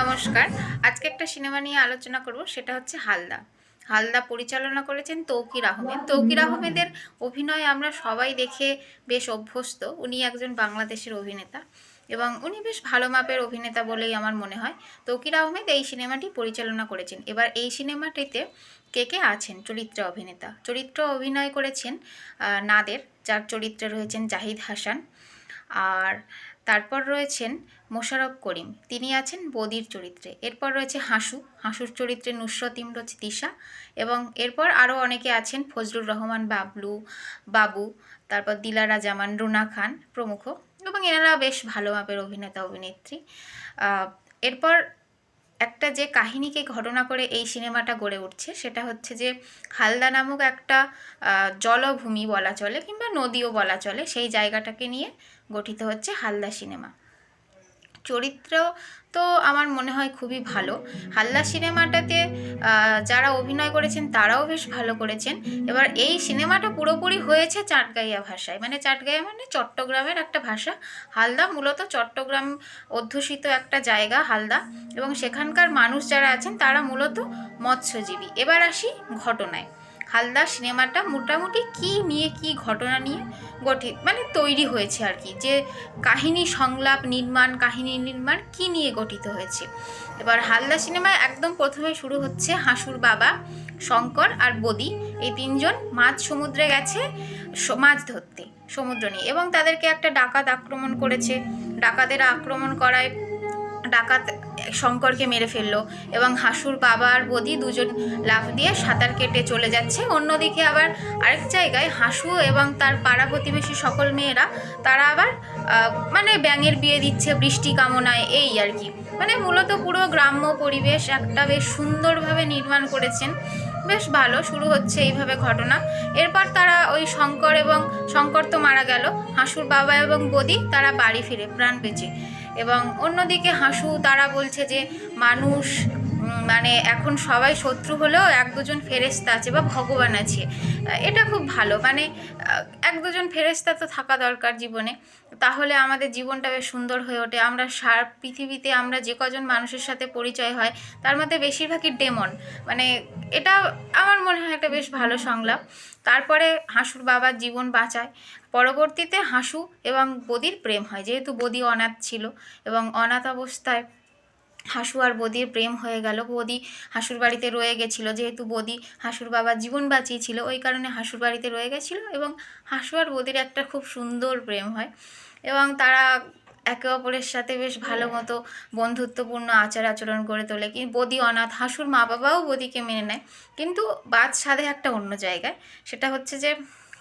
নমস্কার। আজকে একটা সিনেমা নিয়ে আলোচনা করব, সেটা হচ্ছে হালদা। হালদা পরিচালনা করেছেন তৌকির আহমেদ। তৌকির আহমেদের অভিনয় আমরা সবাই দেখে বেশ অভ্যস্ত। উনি একজন বাংলাদেশের অভিনেতা এবং উনি বেশ ভালো মাপের অভিনেতা বলেই আমার মনে হয়। তৌকির আহমেদ এই সিনেমাটি পরিচালনা করেছেন। এবার এই সিনেমাটিতে কে কে আছেন? চরিত্র অভিনেতা। চরিত্র অভিনয় করেছেন নাদের। যার চরিত্রে রয়েছেন জাহিদ হাসান। আর তারপর রয়েছেন মোশারফ করিম। তিনি আছেন বদির চরিত্রে। এরপর রয়েছে হাসু। হাসুর চরিত্রে নুসরত ইমরোজ তিশা এবং এরপর আরও অনেকে আছেন ফজলুর রহমান বাবলু, বাবু, তারপর দিলারা জামান, রুনা খান প্রমুখ এবং এনারা বেশ ভালো মাপের অভিনেতা, অভিনেত্রী। এরপর একটা যে কাহিনীকে ঘটনা করে এই সিনেমাটা গড়ে উঠছে সেটা হচ্ছে যে হালদা নামক একটা জলভূমি বলা চলে কিংবা নদীও বলা চলে, সেই জায়গাটাকে নিয়ে গঠিত হচ্ছে হালদা সিনেমা। চরিত্র তো আমার মনে হয় খুবই ভালো। হালদা সিনেমাটাতে যারা অভিনয় করেছেন তারাও বেশ ভালো করেছেন। এবার এই সিনেমাটা পুরোপুরি হয়েছে চাটগাইয়া ভাষায়। মানে চাটগাইয়া মানে চট্টগ্রামের একটা ভাষা। হালদা মূলত চট্টগ্রাম অধ্যুষিত একটা জায়গা, হালদা। এবং সেখানকার মানুষ যারা আছেন তারা মূলত মৎস্যজীবী। এবার আসি ঘটনায়। হালদা সিনেমাটা মোটামুটি কি নিয়ে, কি ঘটনা নিয়ে গঠিত? মানে তৈরি হয়েছে আর কি, যে কাহিনী সংলাপ, নির্মাণ, কাহিনী নির্মাণ কি নিয়ে গঠিত হয়েছে? এবার হালদা সিনেমায় একদম প্রথমে শুরু হচ্ছে হাসুর বাবা, শঙ্কর আর বদি, এই তিনজন মাঝ সমুদ্রে গেছে মাছ ধরতে, সমুদ্র নিয়ে। এবং তাদেরকে একটা ডাকাত আক্রমণ করেছে। ডাকাতের আক্রমণ করায়, ডাকাত শঙ্করকে মেরে ফেলল এবং হাসুর বাবা আর বদি দুজন লাফ দিয়ে সাঁতার কেটে চলে যাচ্ছে। অন্যদিকে আবার আরেক জায়গায় হাসু এবং তার পাড়া প্রতিবেশী সকল মেয়েরা, তারা আবার মানে ব্যাঙের বিয়ে দিচ্ছে বৃষ্টি কামনায়, এই আর কি। মানে মূলত পুরো গ্রাম্য পরিবেশ একটা বেশ সুন্দরভাবে নির্মাণ করেছেন। বেশ ভালো, শুরু হচ্ছে এইভাবে ঘটনা। এরপর তারা ওই শঙ্কর এবং শঙ্কর তো মারা গেল, হাসুর বাবা এবং বদি তারা বাড়ি ফিরে, প্রাণ বেঁচে। এবং অন্যদিকে হাসু তারা বলছে যে মানুষ মানে এখন সবাই শত্রু হলেও এক দুজন ফেরেস্তা আছে বা ভগবান আছে। এটা খুব ভালো। মানে এক দুজন ফেরেস্তা তো থাকা দরকার জীবনে। তাহলে আমাদের জীবনটা বেশ সুন্দর হয়ে ওঠে। আমরা সার পৃথিবীতে আমরা যে কজন মানুষের সাথে পরিচয় হয়, তার মধ্যে বেশিরভাগই ডেমন। মানে এটা আমার মনে হয় একটা বেশ ভালো সংলাপ। তারপরে হাসুর বাবার জীবন বাঁচায়। পরবর্তীতে হাসু এবং বদির প্রেম হয়। যেহেতু বদি অনাথ ছিল এবং অনাথ অবস্থায় হাসু আর বদির প্রেম হয়ে গেল। বদি হাসুর বাড়িতে রয়ে গেছিল। যেহেতু বদি হাসুর বাবার জীবন বাঁচিয়েছিল, ওই কারণে হাসুর বাড়িতে রয়ে গেছিল এবং হাসু আর বদির একটা খুব সুন্দর প্রেম হয় এবং তারা একে অপরের সাথে বেশ ভালো মতো বন্ধুত্বপূর্ণ আচার আচরণ করে তোলে। কি বদি অনাথ, হাসুর মা বাবাও বদিকে মেনে নেয়। কিন্তু বাদ সাধে একটা অন্য জায়গায়। সেটা হচ্ছে যে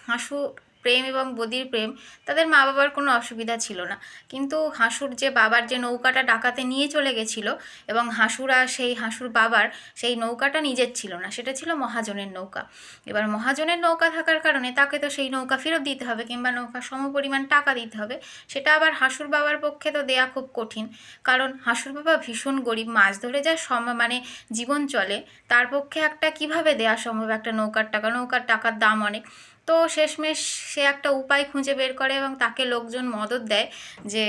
হাসু প্রেম এবং বদির প্রেম, তাদের মা বাবার কোনো অসুবিধা ছিল না। কিন্তু হাসুর যে বাবার যে নৌকাটা ডাকাতে নিয়ে চলে গেছিল এবং হাসুরা সেই হাসুর বাবার সেই নৌকাটা নিজের ছিল না, সেটা ছিল মহাজনের নৌকা। এবার মহাজনের নৌকা থাকার কারণে তাকে তো সেই নৌকা ফেরত দিতে হবে কিংবা নৌকা সমপরিমাণ টাকা দিতে হবে, সেটা আবার হাসুর বাবার পক্ষে তো দেয়া খুব কঠিন। কারণ হাসুর বাবা ভীষণ গরিব, মাছ ধরে যা সম মানে জীবন চলে, তার পক্ষে একটা কীভাবে দেয়া সম্ভব? একটা নৌকার টাকা, নৌকার টাকার দাম অনেক। তো শেষমেশ সে একটা উপায় খুঁজে বের করে এবং তাকে লোকজন মদত দেয় যে,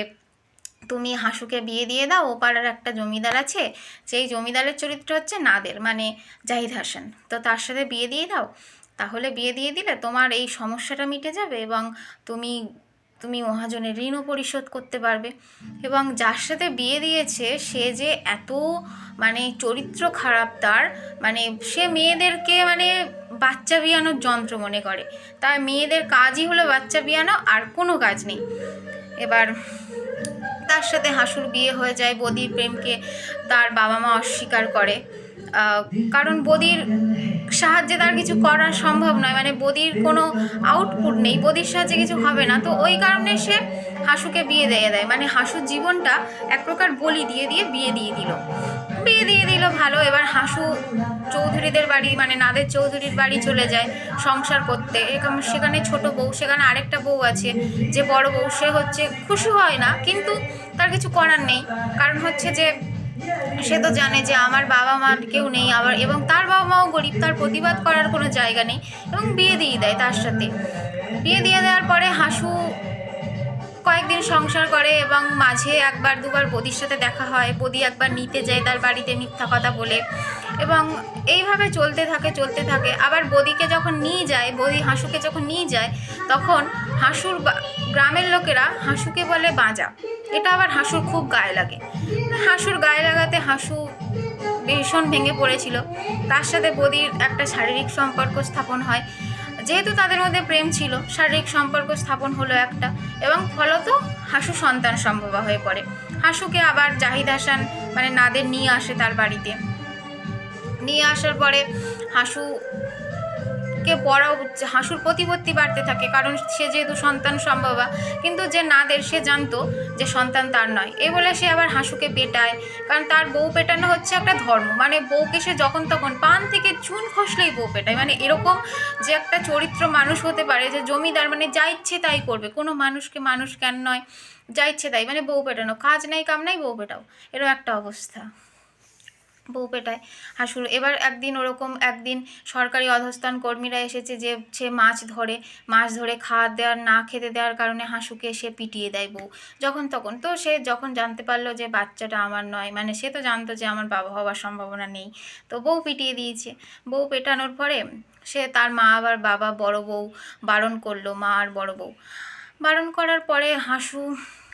তুমি হাসুকে বিয়ে দিয়ে দাও ওপাড়ার পাড়ার একটা জমিদার আছে সেই জমিদারের চরিত্র হচ্ছে নাদের মানে জাহিদ হাসান। তো তার সাথে বিয়ে দিয়ে দাও। তাহলে বিয়ে দিয়ে দিলে তোমার এই সমস্যাটা মিটে যাবে এবং তুমি তুমি মহাজনের ঋণও পরিশোধ করতে পারবে। এবং যার সাথে বিয়ে দিয়েছে, সে যে এত মানে চরিত্র খারাপ তার মানে সে মেয়েদেরকে মানে বাচ্চা বিয়ানোর যন্ত্র মনে করে। তার মেয়েদের কাজই হলো বাচ্চা বিয়ানো, আর কোনো কাজ নেই। এবার তার সাথে হাসুর বিয়ে হয়ে যায়, বদির প্রেমকে তার বাবা মা অস্বীকার করে। কারণ বদির সাহায্যে তার কিছু করা সম্ভব নয়। মানে বদির কোনো আউটপুট নেই, বদির সাহায্যে কিছু হবে না। তো ওই কারণে সে হাসুকে বিয়ে দিয়ে দেয়। মানে হাসুর জীবনটা এক প্রকার বলি দিয়ে দিয়ে বিয়ে দিয়ে দিল। বিয়ে দিয়ে দিল, ভালো। এবার হাসু চৌধুরীদের বাড়ি মানে নাদের চৌধুরীর বাড়ি চলে যায় সংসার করতে। সেখানে ছোট বউ, সেখানে আরেকটা বউ আছে। যে বড় বউ, সে হচ্ছে খুশি হয় না, কিন্তু তার কিছু করার নেই। কারণ হচ্ছে যে সে তো জানে যে আমার বাবা মা কেউ নেই, আবার এবং তার বাবা মাও গরিব, তার প্রতিবাদ করার কোনো জায়গা নেই এবং বিয়ে দিয়ে দেয় তার সাথে। বিয়ে দিয়ে দেওয়ার পরে হাসু কয়েকদিন সংসার করে এবং মাঝে একবার, দুবার বদির সাথে দেখা হয়। বদি একবার নিতে যায় তার বাড়িতে মিথ্যা কথা বলে এবং এইভাবে চলতে থাকে চলতে থাকে। আবার বদিকে যখন নিয়ে যায়, বদি হাসুকে যখন নিয়ে যায়, তখন হাসুর গ্রামের লোকেরা হাসুকে বলে বাঁজা। এটা আবার হাসুর খুব গায়ে লাগে। হাসুর গায়ে লাগাতে হাসু ভীষণ ভেঙে পড়েছিল। তার সাথে বদির একটা শারীরিক সম্পর্ক স্থাপন হয়। যেহেতু তাদের মধ্যে প্রেম ছিল, শারীরিক সম্পর্ক স্থাপন হলো একটা এবং ফলত হাসু সন্তান সম্ভবা হয়ে পড়ে। হাসুকে আবার জাহিদ হাসান মানে নাদের নিয়ে আসে তার বাড়িতে। নিয়ে আসার পরে হাসুকে বড় হাসুর প্রতিপত্তি বাড়তে থাকে, কারণ সে যেহেতু সন্তান সম্ভবা। কিন্তু যে নাদের সে জানতো যে সন্তান তার নয়। এই বলে সে আবার হাসুকে পেটায়, কারণ তার বউ পেটানো হচ্ছে একটা ধর্ম। মানে বউকে সে যখন তখন পান থেকে চুন খসলেই বউ পেটায়। মানে এরকম যে একটা চরিত্র মানুষ হতে পারে যে জমিদার মানে যা ইচ্ছে তাই করবে। কোনো মানুষকে মানুষ কেন নয়, যা ইচ্ছে তাই। মানে বউ পেটানো, কাজ নাই, কাম নাই, বউ পেটাও। এরকম একটা অবস্থা। বউ পেটায় হাসুর। এবার একদিন ওরকম একদিন সরকারি অধস্থান কর্মীরা এসেছে যে সে মাছ ধরে মাছ ধরে খাওয়া দেওয়ার, না খেতে দেওয়ার কারণে হাসুকে সে পিটিয়ে দেয় বউ। যখন তখন তো সে যখন জানতে পারল যে বাচ্চাটা আমার নয় মানে সে তো জানতো যে আমার বাবা হওয়ার সম্ভাবনা নেই, তো বউ পিটিয়ে দিয়েছে। বউ পেটানোর পরে সে তার মা আবার বাবা বড় বউ বারণ করল, মা আর বড় বউ। বারণ করার পরে হাসু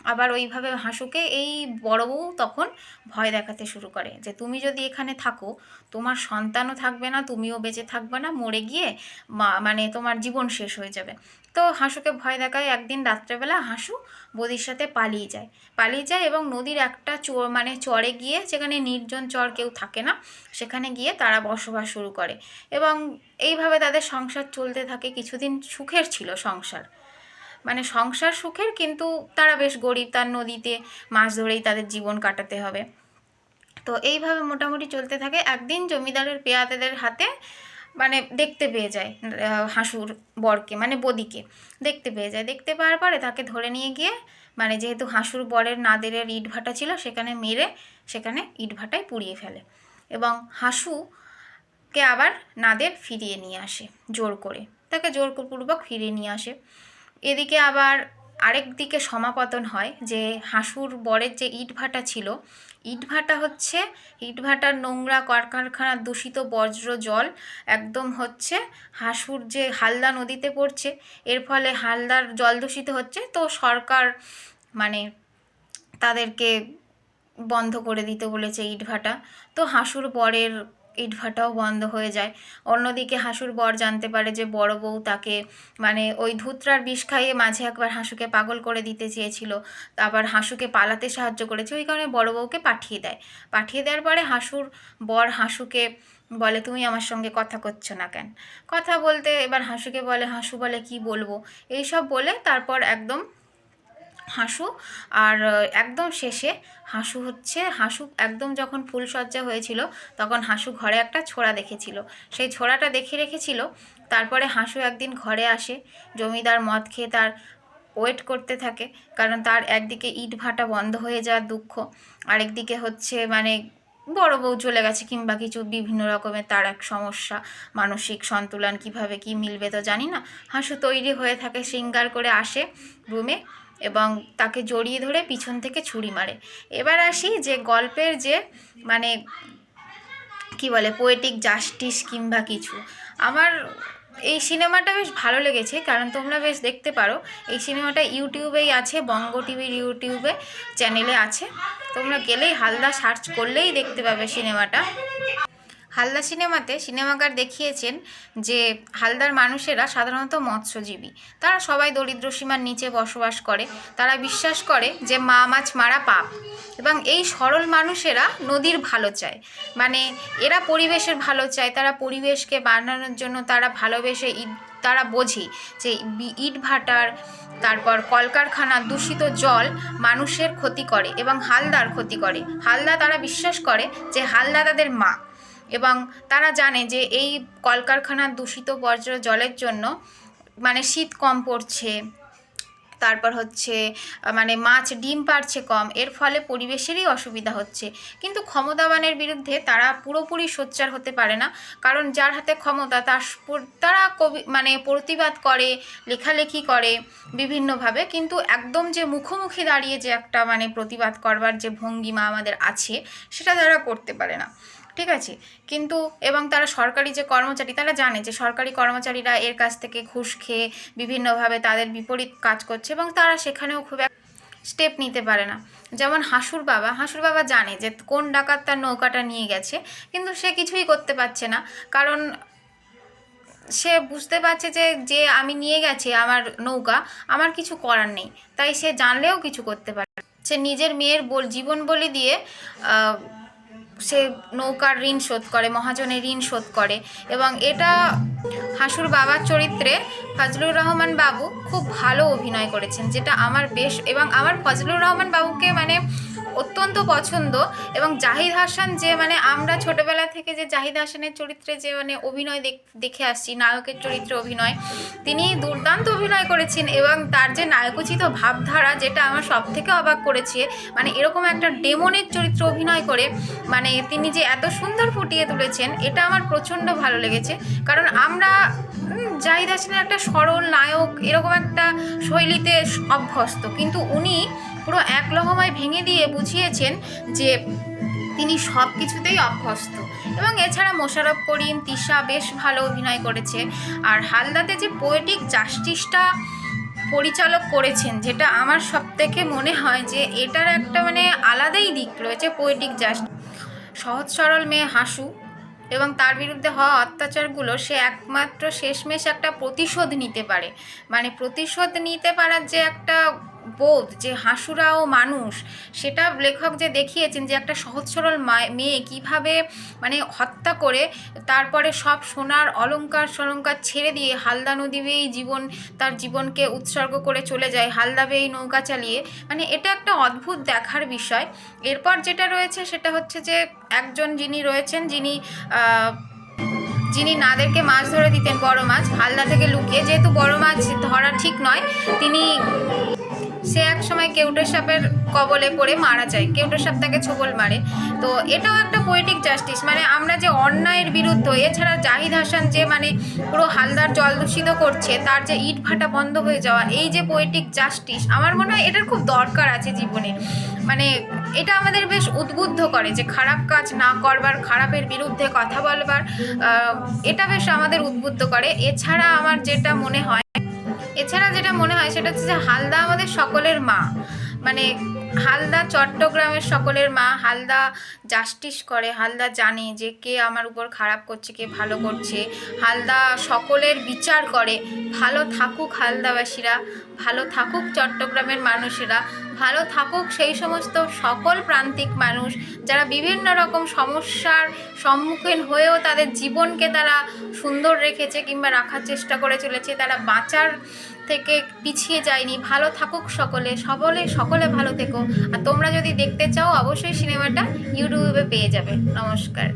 আবার ওইভাবে হাসুকে এই বড় বউ তখন ভয় দেখাতে শুরু করে যে তুমি যদি এখানে থাকো, তোমার সন্তানও থাকবে না, তুমিও বেঁচে থাকবে না, মরে গিয়ে মানে তোমার জীবন শেষ হয়ে যাবে। তো হাসুকে ভয় দেখায় একদিন রাত্রেবেলা হাসু বদির সাথে পালিয়ে যায়। পালিয়ে যায় এবং নদীর একটা চর মানে চরে গিয়ে যেখানে নির্জন চর কেউ থাকে না, সেখানে গিয়ে তারা বসবাস শুরু করে। এবং এইভাবে তাদের সংসার চলতে থাকে, কিছুদিন সুখের ছিল সংসার। মানে সংসার সুখের, কিন্তু তারা বেশ গরিব, তার নদীতে মাছ ধরেই তাদের জীবন কাটাতে হবে। তো এইভাবে মোটামুটি চলতে থাকে। একদিন জমিদারের পেয়াদেদের হাতে মানে দেখতে পেয়ে যায় হাসুর বরকে মানে বদিকে। দেখতে পেয়ে যায়। দেখতে পাওয়ার পরে তাকে ধরে নিয়ে গিয়ে মানে যেহেতু হাসুর বরের নাদেরের ইট ভাটা ছিল, সেখানে মেরে সেখানে ইট ভাটায় পুড়িয়ে ফেলে। এবং হাসুকে আবার নাদের ফিরিয়ে নিয়ে আসে, জোর করে। তাকে জোরপূর্বক ফিরিয়ে নিয়ে আসে। এদিকে আবার আরেক দিকে সমাপতন হয় যে হাসুর বরের যে ইটভাটা ছিল, ইটভাটা হচ্ছে, ইটভাটার নোংরা কলকারখানার দূষিত বজ্র জল একদম হচ্ছে হাসুর যে হালদা নদীতে পড়ছে, এর ফলে হালদার জল দূষিত হচ্ছে, তো সরকার মানে তাদেরকে বন্ধ করে দিতে বলেছে ইটভাটা। তো হাসুর বরের ইটভাটাও বন্ধ হয়ে যায়। অন্যদিকে হাসুর বর জানতে পারে যে বড় বউ তাকে মানে ওই ধুতরার বিষ খাইয়ে মাঝে একবার হাসুকে পাগল করে দিতে চেয়েছিল। আবার হাসুকে পালাতে সাহায্য করেছে, ওই কারণে বড় বউকে পাঠিয়ে দেয়। পাঠিয়ে দেওয়ার পরে হাসুর বর হাসুকে বলে, তুমি আমার সঙ্গে কথা করছ না কেন? কথা বলতে এবার হাসুকে বলে, হাসু বলে কি বলব? এইসব বলে তারপর একদম হাসু। আর একদম শেষে হাসু হচ্ছে, হাসু একদম যখন ফুলসজ্জা হয়েছিল, তখন হাসু ঘরে একটা ছোড়া দেখেছিল। সেই ছোড়াটা দেখে রেখেছিল, তারপরে হাসু একদিন ঘরে আসে, জমিদার মদ খেয়ে তার ওয়েট করতে থাকে, কারণ তার একদিকে ইট ভাটা বন্ধ হয়ে যাওয়ার দুঃখ, আরেকদিকে হচ্ছে মানে বড় বউ চলে গেছে কিংবা কিছু বিভিন্ন রকমের তার এক সমস্যা, মানসিক সন্তুলন কীভাবে কি মিলবে তো জানি না। হাসু তৈরি হয়ে থাকে, সিঙ্গার করে আসে রুমে এবং তাকে জড়িয়ে ধরে পিছন থেকে ছুরি মারে। এবার আসি যে গল্পের যে মানে কি বলে পোয়েটিক জাস্টিস কিংবা কিছু। আমার এই সিনেমাটা বেশ ভালো লেগেছে, কারণ তোমরা বেশ দেখতে পারো। এই সিনেমাটা ইউটিউবেই আছে, বঙ্গ টিভির ইউটিউবে চ্যানেলে আছে। তোমরা গেলেই হালদা সার্চ করলেই দেখতে পাবে সিনেমাটা। হালদা সিনেমাতে সিনেমাকার দেখিয়েছেন যে হালদার মানুষেরা সাধারণত মৎস্যজীবী। তারা সবাই দরিদ্র সীমার নিচে বসবাস করে। তারা বিশ্বাস করে যে মা মাছ মারা পাপ। এবং এই সরল মানুষেরা নদীর ভালো চায়। মানে এরা পরিবেশের ভালো চায়। তারা পরিবেশকে বানানোর জন্য তারা ভালোবেসে ইট, তারা বোঝে যে ইট ভাটার, তারপর কলকারখানা দূষিত জল মানুষের ক্ষতি করে এবং হালদার ক্ষতি করে। হালদা তারা বিশ্বাস করে যে হালদা তাদের মা। এবং তারা জানে যে এই কলকারখানার দূষিত বর্জ্য জলের জন্য মানে শীত কম পড়ছে, তারপর হচ্ছে মানে মাছ ডিম পারছে কম, এর ফলে পরিবেশেরই অসুবিধা হচ্ছে। কিন্তু ক্ষমতাবানের বিরুদ্ধে তারা পুরোপুরি সোচ্চার হতে পারে না, কারণ যার হাতে ক্ষমতা তার তারা কবি মানে প্রতিবাদ করে, লেখালেখি করে বিভিন্নভাবে, কিন্তু একদম যে মুখোমুখি দাঁড়িয়ে যে একটা মানে প্রতিবাদ করবার যে ভঙ্গিমা আমাদের আছে, সেটা তারা করতে পারে না। ঠিক আছে? কিন্তু এবং তারা সরকারি যে কর্মচারী, তারা জানে যে সরকারি কর্মচারীরা এর কাছ থেকে ঘুষ খেয়ে বিভিন্নভাবে তাদের বিপরীত কাজ করছে এবং তারা সেখানেও খুব স্টেপ নিতে পারে না। যেমন হাসুর বাবা হাসুর বাবা জানে যে কোন ডাকাত তার নৌকাটা নিয়ে গেছে, কিন্তু সে কিছুই করতে পারছে না। কারণ সে বুঝতে পারছে যে যে আমি নিয়ে গেছি আমার নৌকা, আমার কিছু করার নেই। তাই সে জানলেও কিছু করতে পারে। সে নিজের মেয়ের বল জীবন বলি দিয়ে সে নৌকার ঋণ শোধ করে, মহাজনের ঋণ শোধ করে এবং এটা হাসুর বাবার চরিত্রে ফজলুর রহমান বাবু খুব ভালো অভিনয় করেছেন, যেটা আমার বেশ এবং আমার ফজলুর রহমান বাবুকে মানে অত্যন্ত পছন্দ এবং জাহিদ হাসান যে মানে আমরা ছোটবেলা থেকে যে জাহিদ হাসানের চরিত্রে যে মানে অভিনয় দেখ- আসছি, নায়কের চরিত্রে অভিনয়, তিনি দুর্দান্ত অভিনয় করেছেন এবং তার যে নায়কোচিত ভাবধারা যেটা আমার সব থেকে অবাক করেছে মানে এরকম একটা ডেমনের চরিত্র অভিনয় করে মানে তিনি যে এত সুন্দর ফুটিয়ে তুলেছেন, এটা আমার প্রচণ্ড ভালো লেগেছে। কারণ আমরা জাহিদ হাসানের একটা সরল নায়ক, এরকম একটা শৈলীতে অভ্যস্ত, কিন্তু উনি পুরো এক লহমায় ভেঙে দিয়ে বুঝিয়েছেন যে তিনি সব কিছুতেই অভ্যস্ত। এবং এছাড়া মোশারফ করিম, তিশা বেশ ভালো অভিনয় করেছে আর হালদাতে যে পোয়েটিক জাস্টিসটা পরিচালক করেছেন, যেটা আমার সব থেকে মনে হয় যে এটার একটা মানে আলাদাই দিক রয়েছে পোয়েটিক জাস্টিস সহজ সরল মেয়ে হাসু এবং তার বিরুদ্ধে হওয়া অত্যাচারগুলো সে একমাত্র শেষমেশ একটা প্রতিশোধ নিতে পারে। মানে প্রতিশোধ নিতে পারার যে একটা বোধ যে হাসুরাও মানুষ, সেটা লেখক যে দেখিয়েছেন যে একটা সহজ সরল মেয়ে কীভাবে মানে হত্যা করে, তারপরে সব সোনার অলঙ্কার সলঙ্কার ছেড়ে দিয়ে হালদা নদী বেয়েই জীবন, তার জীবনকে উৎসর্গ করে চলে যায় হালদা বেয়েই নৌকা চালিয়ে। মানে এটা একটা অদ্ভুত দেখার বিষয়। এরপর যেটা রয়েছে সেটা হচ্ছে যে একজন যিনি রয়েছেন, যিনি যিনি নাদেরকে মাছ ধরে দিতেন বড় মাছ, হালদা থেকে লুকিয়ে, যেহেতু বড় মাছ ধরা ঠিক নয়, তিনি সে এক সময় কেউটে সাপের কবলে পড়ে মারা যায়। কেউটে সাপ তাকে ছোবল মারে। তো এটাও একটা পোয়েটিক জাস্টিস মানে আমরা যে অন্যায়ের বিরুদ্ধে, এছাড়া জাহিদ হাসান যে মানে পুরো হালদার জল দূষিত করছে, তার যে ইট ভাটা বন্ধ হয়ে যাওয়া, এই যে পোয়েটিক জাস্টিস আমার মনে হয় এটার খুব দরকার আছে জীবনে। মানে এটা আমাদের বেশ উদ্বুদ্ধ করে যে খারাপ কাজ না করবার, খারাপের বিরুদ্ধে কথা বলবার এটা বেশ আমাদের উদ্বুদ্ধ করে। এছাড়া আমার যেটা মনে হয় এছাড়া যেটা মনে হয় সেটা হচ্ছে যে হালদা আমাদের সকলের মা। মানে হালদা চট্টগ্রামের সকলের মা, হালদা জাস্টিস করে, হালদা জানে যে কে আমার উপর খারাপ করছে, কে ভালো করছে। হালদা সকলের বিচার করে, ভালো থাকুক হালদাবাসীরা, ভালো থাকুক চট্টগ্রামের মানুষেরা। ভালো থাকুক, সেই সমস্ত সকল প্রান্তিক মানুষ যারা বিভিন্ন রকম সমস্যার সম্মুখীন হয়েও তাদের জীবনকে তারা সুন্দর রেখেছে কিংবা রাখার চেষ্টা করে চলেছে, তারা বাঁচার থেকে পিছিয়ে যায়নি। ভালো থাকুক সকলে সকলে সকলে ভালো থেকো। আর তোমরা যদি দেখতে চাও, অবশ্যই সিনেমাটা ইউটিউবে পেয়ে যাবে। নমস্কার।